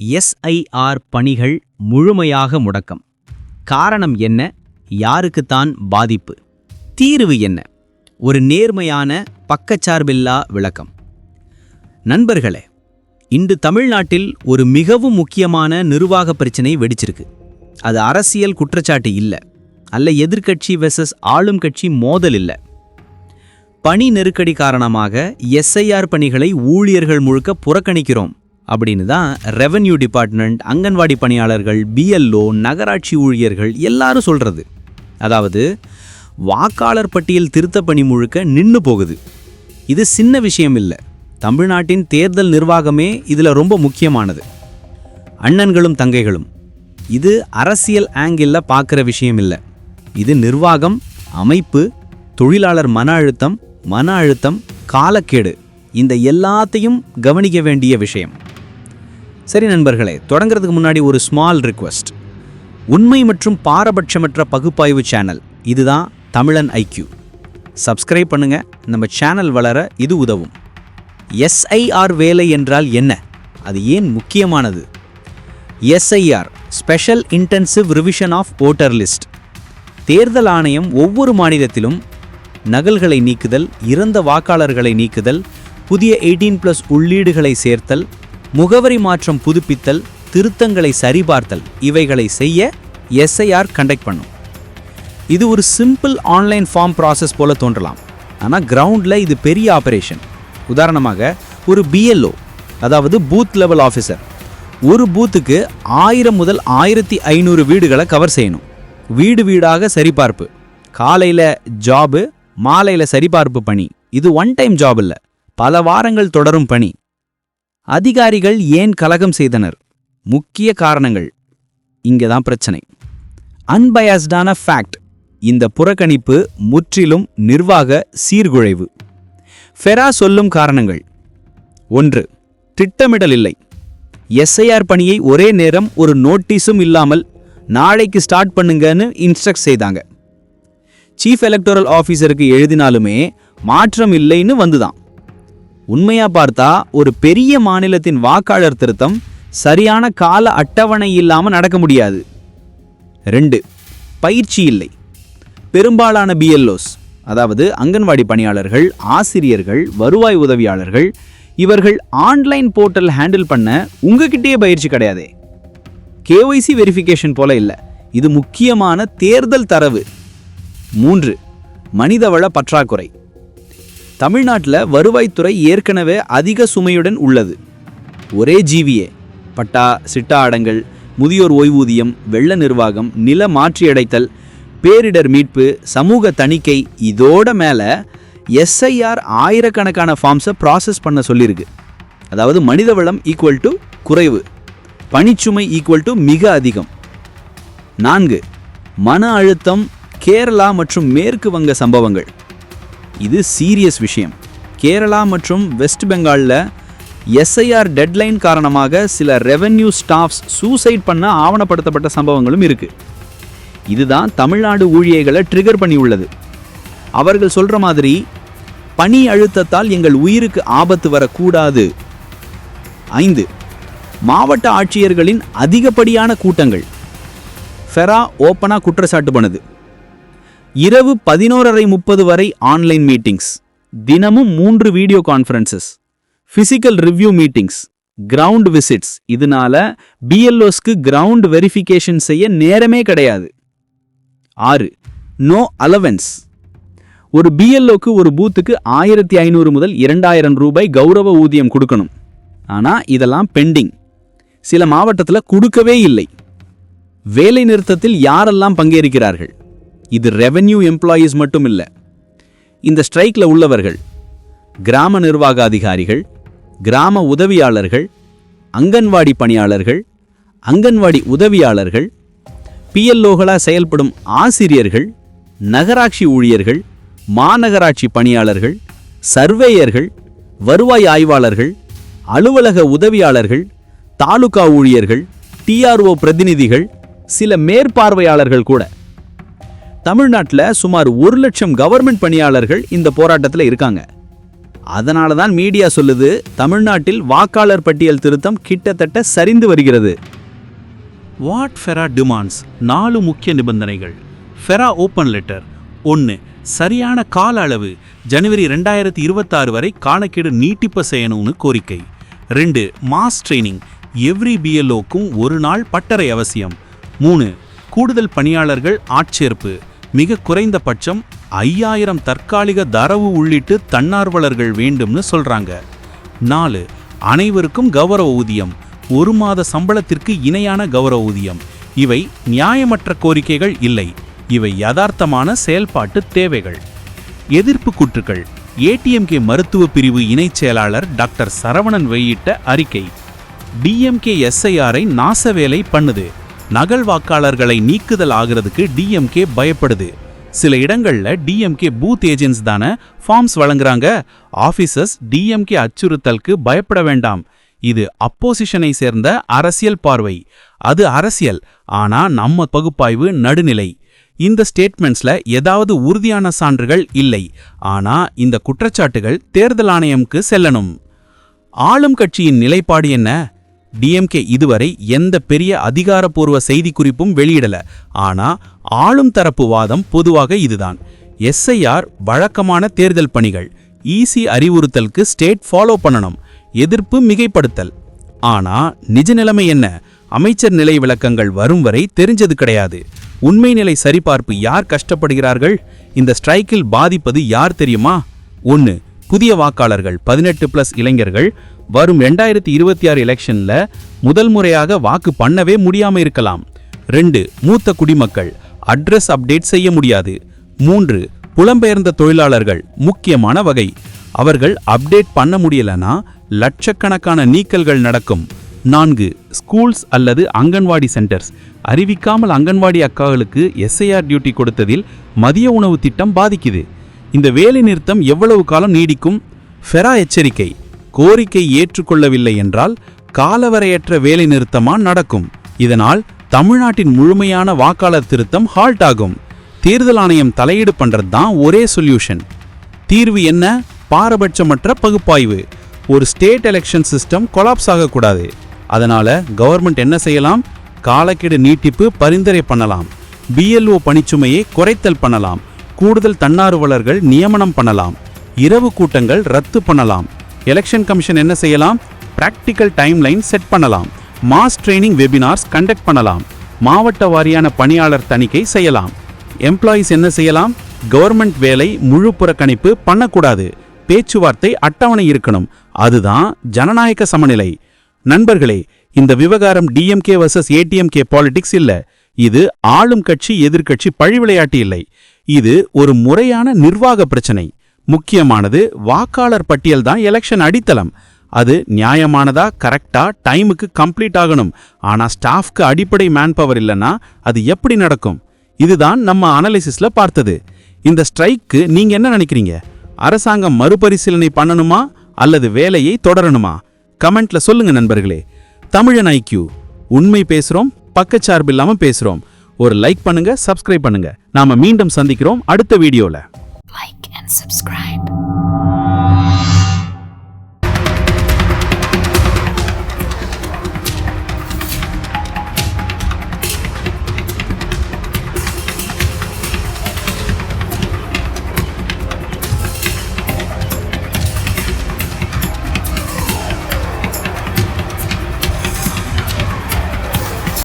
SIR பணிகள் முழுமையாக முடக்கம். காரணம் என்ன? யாருக்குத்தான் பாதிப்பு? தீர்வு என்ன? ஒரு நேர்மையான பக்கச்சார்பில்லா விளக்கம். நண்பர்களே இன்று தமிழ்நாட்டில் ஒரு மிகவும் முக்கியமான நிர்வாக பிரச்சினை வெடிச்சிருக்கு. அது அரசியல் குற்றச்சாட்டு இல்லை. அல்ல எதிர்க்கட்சி வெர்சஸ் ஆளும் கட்சி மோதல் இல்லை. பணி நெருக்கடி காரணமாக எஸ்ஐஆர் பணிகளை ஊழியர்கள் முழுக்க புறக்கணிக்கிறோம். அப்படின்னு தான் ரெவன்யூ டிபார்ட்மெண்ட் அங்கன்வாடி பணியாளர்கள் பிஎல்ஓ நகராட்சி ஊழியர்கள் எல்லாரும் சொல்கிறது அதாவது வாக்காளர் பட்டியல் திருத்த பணி முழுக்க நின்று போகுது. இது சின்ன விஷயம் இல்லை. தமிழ்நாட்டின் தேர்தல் நிர்வாகமே இதில் ரொம்ப முக்கியமானது. அண்ணன்களும் தங்கைகளும். இது அரசியல் ஆங்கிளில் பார்க்குற விஷயம் இல்லை. இது நிர்வாகம் அமைப்பு தொழிலாளர் மன அழுத்தம் மன அழுத்தம் காலக்கேடு. இந்த எல்லாத்தையும் கவனிக்க வேண்டிய விஷயம். சரி நண்பர்களே தொடங்குறதுக்கு முன்னாடி ஒரு ஸ்மால் ரிக்வெஸ்ட் உண்மை மற்றும் பாரபட்சமற்ற பகுப்பாய்வு சேனல் இதுதான் தமிழன் ஐக்யூ. சப்ஸ்கிரைப் பண்ணுங்க நம்ம சேனல் வளர இது உதவும். எஸ்ஐஆர் வேலை என்றால் என்ன? அது ஏன் முக்கியமானது? SIR special intensive revision of voter list தேர்தல் ஆணையம் ஒவ்வொரு மாநிலத்திலும் நகல்களை நீக்குதல் இறந்த வாக்காளர்களை நீக்குதல் புதிய எயிட்டீன் ப்ளஸ் உள்ளீடுகளை சேர்த்தல் முகவரி மாற்றம் புதுப்பித்தல் திருத்தங்களை சரிபார்த்தல் இவைகளை செய்ய எஸ்ஐஆர் கண்டக்ட் பண்ணும். இது ஒரு சிம்பிள் ஆன்லைன் ஃபார்ம் ப்ராசஸ் போல தோன்றலாம். ஆனால் கிரவுண்டில் இது பெரிய ஆப்ரேஷன் உதாரணமாக ஒரு பிஎல்ஓ அதாவது பூத் லெவல் ஆஃபீஸர் ஒரு பூத்துக்கு ஆயிரம் முதல் ஆயிரத்தி ஐநூறு வீடுகளை கவர் செய்யணும். வீடு வீடாக சரிபார்ப்பு. காலையில் ஜாபு மாலையில் சரிபார்ப்பு பணி. இது ஒன் டைம் ஜாப் இல்லை. பல வாரங்கள் தொடரும் பணி. அதிகாரிகள் ஏன் கலகம் செய்தனர்? முக்கிய காரணங்கள். இங்கே தான் பிரச்சனை. அன்பயாஸ்டான ஃபேக்ட். இந்த புறக்கணிப்பு முற்றிலும் நிர்வாக சீர்குழைவு ஃபெரா சொல்லும் காரணங்கள். ஒன்று திட்டமிடல் இல்லை எஸ்ஐஆர் பணியை ஒரே நேரம் ஒரு நோட்டீஸும் இல்லாமல் நாளைக்கு ஸ்டார்ட் பண்ணுங்கன்னு இன்ஸ்ட்ரக்ட் செய்தாங்க. சீஃப் எலக்டோரல் ஆஃபீஸருக்கு எழுதினாலுமே மாற்றம் இல்லைன்னு வந்துதான். உண்மையா பார்த்தா ஒரு பெரிய மாநிலத்தின் வாக்காளர் திருத்தம் சரியான கால அட்டவணை இல்லாமல் நடக்க முடியாது. ரெண்டு பயிற்சி இல்லை. பெரும்பாலான பிஎல்ஓஸ் அதாவது அங்கன்வாடி பணியாளர்கள் ஆசிரியர்கள் வருவாய் உதவியாளர்கள் இவர்கள் ஆன்லைன் போர்ட்டல் ஹேண்டில் பண்ண உங்ககிட்டயே பயிற்சி கிடையாதே. கேஒய்சி வெரிஃபிகேஷன் போல இல்லை இது முக்கியமான தேர்தல் தரவு. மூன்று மனிதவள பற்றாக்குறை. தமிழ்நாட்டில் வருவாய்த்துறை ஏற்கனவே அதிக சுமையுடன் உள்ளது. ஒரே ஜீவியே பட்டா சிட்டா அடங்கல் முதியோர் ஓய்வூதியம் வெள்ள நிர்வாகம் நில மாற்றியடைத்தல் பேரிடர் மீட்பு சமூக தணிக்கை இதோட மேலே எஸ்ஐஆர் ஆயிரக்கணக்கான ஃபார்ம்ஸை ப்ராசஸ் பண்ண சொல்லியிருக்கு அதாவது மனிதவளம் ஈக்குவல் டு குறைவு பணிச்சுமை ஈக்குவல் டு மிக அதிகம். நான்கு மன அழுத்தம் கேரளா மற்றும் மேற்கு வங்க சம்பவங்கள். இது சீரியஸ் விஷயம். கேரளா மற்றும் வெஸ்ட் பெங்காலில் எஸ்ஐஆர் டெட்லைன் காரணமாக சில ரெவென்யூ ஸ்டாஃப்ஸ் சூசைட் பண்ண ஆவணப்படுத்தப்பட்ட சம்பவங்களும் இருக்குது இதுதான் தமிழ்நாடு ஊழியர்களை ட்ரிகர் பண்ணி உள்ளது அவர்கள் சொல்கிற மாதிரி பணி அழுத்தத்தால் எங்கள் உயிருக்கு ஆபத்து வரக்கூடாது. ஐந்து மாவட்ட ஆட்சியர்களின் அதிகப்படியான கூட்டங்கள். ஃபெரா ஓப்பனாக குற்றச்சாட்டு பண்ணுது. இரவு பதினோரரை முப்பது வரை ஆன்லைன் மீட்டிங்ஸ். தினமும் மூன்று video conferences. Physical review meetings ground visits இதனால பிஎல்ஓஸ்க்கு கிரவுண்ட் வெரிஃபிகேஷன் செய்ய நேரமே கிடையாது. ஆறு நோ அலவன்ஸ் ஒரு பிஎல்ஓக்கு ஒரு பூத்துக்கு ஆயிரத்தி ஐநூறு முதல் இரண்டாயிரம் ரூபாய் கௌரவ ஊதியம் கொடுக்கணும். ஆனால் இதெல்லாம் பெண்டிங் சில மாவட்டத்தில் கொடுக்கவே இல்லை. வேலை நிறுத்தத்தில் யாரெல்லாம் பங்கேற்கிறார்கள்? இது ரெவென்யூ எம்ப்ளாயீஸ் மட்டும் இல்லை இந்த ஸ்ட்ரைக்கில் உள்ளவர்கள் கிராம நிர்வாக அதிகாரிகள் கிராம உதவியாளர்கள் அங்கன்வாடி பணியாளர்கள் அங்கன்வாடி உதவியாளர்கள் பிஎல்ஓகளாக செயல்படும் ஆசிரியர்கள் நகராட்சி ஊழியர்கள் மாநகராட்சி பணியாளர்கள் சர்வேயர்கள் வருவாய் ஆய்வாளர்கள் அலுவலக உதவியாளர்கள் தாலுகா ஊழியர்கள் டிஆர்ஓ பிரதிநிதிகள் சில மேற்பார்வையாளர்கள் கூட. தமிழ்நாட்டில் சுமார் ஒரு லட்சம் கவர்மெண்ட் பணியாளர்கள் இந்த போராட்டத்தில் இருக்காங்க. அதனால தான் மீடியா சொல்லுது தமிழ்நாட்டில் வாக்காளர் பட்டியல் திருத்தம் கிட்டத்தட்ட சரிந்து வருகிறது. வாட் ஃபெரா டிமாண்ட்ஸ் நாலு முக்கிய நிபந்தனைகள். ஃபெரா ஓப்பன் லெட்டர் ஒன்று சரியான கால அளவு ஜனவரி ரெண்டாயிரத்தி இருபத்தாறு வரை காலக்கெடு நீட்டிப்பு செய்யணும்னு கோரிக்கை. ரெண்டு மாஸ் ட்ரைனிங் எவ்ரி பிஎல்ஓக்கும் ஒரு நாள் பட்டறை அவசியம். மூணு கூடுதல் பணியாளர்கள் ஆட்சேர்ப்பு. மிக குறைந்தபட்சம் ஐயாயிரம் தற்காலிக தரவு உள்ளிட்டு தன்னார்வலர்கள் வேண்டும்னு சொல்றாங்க. நாலு அனைவருக்கும் கௌரவ ஊதியம் ஒரு மாத சம்பளத்திற்கு இணையான கௌரவ ஊதியம். இவை நியாயமற்ற கோரிக்கைகள் இல்லை இவை யதார்த்தமான செயல்பாட்டு தேவைகள். எதிர்ப்பு கூற்றுக்கள் ஏடிஎம்கே மருத்துவ பிரிவு இணைச் செயலாளர் டாக்டர் சரவணன் வெளியிட்ட அறிக்கை. டிஎம்கே எஸ்ஐஆரை நாசவேலை பண்ணுது. நகல் வாக்காளர்களை நீக்குதல் ஆகிறதுக்கு டிஎம்கே பயப்படுது. சில இடங்களில் டிஎம்கே பூத் ஏஜென்ட்ஸ் தானே ஃபார்ம்ஸ் வழங்குறாங்க. ஆஃபீஸர்ஸ் டிஎம்கே அச்சுறுத்தலுக்கு பயப்பட வேண்டாம். இது அப்போசிஷனை சேர்ந்த அரசியல் பார்வை. அது அரசியல் ஆனா நம்ம பகுப்பாய்வு நடுநிலை. இந்த ஸ்டேட்மெண்ட்ஸ்ல ஏதாவது உறுதியான சான்றுகள் இல்லை. ஆனா இந்த குற்றச்சாட்டுகள் தேர்தல் ஆணையம்க்கு செல்லணும். ஆளும் கட்சியின் நிலைப்பாடு என்ன? டிஎம்கே இதுவரை எந்த பெரிய அதிகாரப்பூர்வ செய்திக்குறிப்பும் வெளியிடல. ஆனா ஆளும் தரப்பு வாதம் பொதுவாக இதுதான். எஸ்ஐஆர் வழக்கமான தேர்தல் பணிகள். ஈசி அறிவுறுத்தலுக்கு ஸ்டேட் ஃபாலோ பண்ணணும். எதிர்ப்பு மிகைப்படுத்தல். ஆனா நிஜ நிலைமை என்ன? அமைச்சர் நிலை விளக்கங்கள் வரும் வரை தெரிஞ்சது கிடையாது. உண்மை நிலை சரிபார்ப்பு யார் கஷ்டப்படுகிறார்கள்? இந்த ஸ்ட்ரைக்கில் பாதிப்பது யார் தெரியுமா? ஒன்று புதிய வாக்காளர்கள் பதினெட்டு பிளஸ் இளைஞர்கள் வரும் ரெண்டாயிரத்தி இருபத்தி ஆறு எலெக்ஷன்ல முதல் முறையாக வாக்கு பண்ணவே முடியாம இருக்கலாம். ரெண்டு மூத்த குடிமக்கள் அட்ரஸ் அப்டேட் செய்ய முடியாது. மூன்று புலம்பெயர்ந்த தொழிலாளர்கள் முக்கியமான வகை. அவர்கள் அப்டேட் பண்ண முடியலனா லட்சக்கணக்கான நீக்கல்கள் நடக்கும். நான்கு ஸ்கூல்ஸ் அல்லது அங்கன்வாடி சென்டர்ஸ் அறிவிக்காமல் அங்கன்வாடி அக்காவுக்கு எஸ்ஐஆர் டியூட்டி கொடுத்ததில் மதிய உணவு திட்டம் பாதிக்குது. இந்த வேலை நிறுத்தம் எவ்வளவு காலம் நீடிக்கும்? ஃபெரா எச்சரிக்கை. கோரிக்கை ஏற்றுக்கொள்ளவில்லை என்றால் காலவரையற்ற வேலை நிறுத்தமா நடக்கும். இதனால் தமிழ்நாட்டின் முழுமையான வாக்காளர் திருத்தம் ஹால்ட் ஆகும். தேர்தல் ஆணையம் தலையீடு பண்றது தான் ஒரே சொல்யூஷன் தீர்வு என்ன? பாரபட்சமற்ற பகுப்பாய்வு. ஒரு ஸ்டேட் எலெக்ஷன் சிஸ்டம் கொலாப்ஸ் ஆகக்கூடாது. அதனால கவர்மெண்ட் என்ன செய்யலாம்? காலக்கெடு நீட்டிப்பு பரிந்துரை பண்ணலாம். பிஎல்ஓ பணிச்சுமையை குறைத்தல் பண்ணலாம். கூடுதல் தன்னார்வலர்கள் நியமனம் பண்ணலாம். இரவு கூட்டங்கள் ரத்து பண்ணலாம். எலெக்ஷன் கமிஷன் என்ன செய்யலாம்? பிராக்டிக்கல் டைம்லைன் செட் பண்ணலாம். மாஸ் ட்ரைனிங் வெபினார்ஸ் கண்டக்ட் பண்ணலாம். மாவட்ட வாரியான பணியாளர் தணிக்கை செய்யலாம். எம்ப்ளாயீஸ் என்ன செய்யலாம்? கவர்மெண்ட் வேலை முழு புறக்கணிப்பு பண்ணக்கூடாது. பேச்சுவார்த்தை அட்டவணை இருக்கணும். அதுதான் ஜனநாயக சமநிலை. நண்பர்களே இந்த விவகாரம் டிஎம்கே வர்சஸ் ஏடிஎம்கே பாலிடிக்ஸ் இல்ல. இது ஆளும் கட்சி எதிர்க்கட்சி பழி விளையாட்டு இல்லை. இது ஒரு முறையான நிர்வாக பிரச்சனை. முக்கியமானது வாக்காளர் பட்டியல் தான் எலெக்ஷன் அடித்தளம். அது நியாயமானதா கரெக்டா டைமுக்கு கம்ப்ளீட் ஆகணும். ஆனா ஸ்டாஃப்க்கு அடிப்படை மேன் பவர் இல்லைன்னா அது எப்படி நடக்கும்? இதுதான் நம்ம அனலிசிஸ்ல பார்த்தது. இந்த ஸ்ட்ரைக்கு நீங்க என்ன நினைக்கிறீங்க? அரசாங்கம் மறுபரிசீலனை பண்ணணுமா? அல்லது வேலையை தொடரணுமா? கமெண்ட்ல சொல்லுங்க நண்பர்களே. தமிழன் ஐக்யூ உண்மை பேசுறோம் பக்கச்சார்பு இல்லாம பேசுறோம். ஒரு லைக் பண்ணுங்க சப்ஸ்கிரைப் பண்ணுங்க. நாம மீண்டும் சந்திக்கிறோம் அடுத்த வீடியோல. Like and subscribe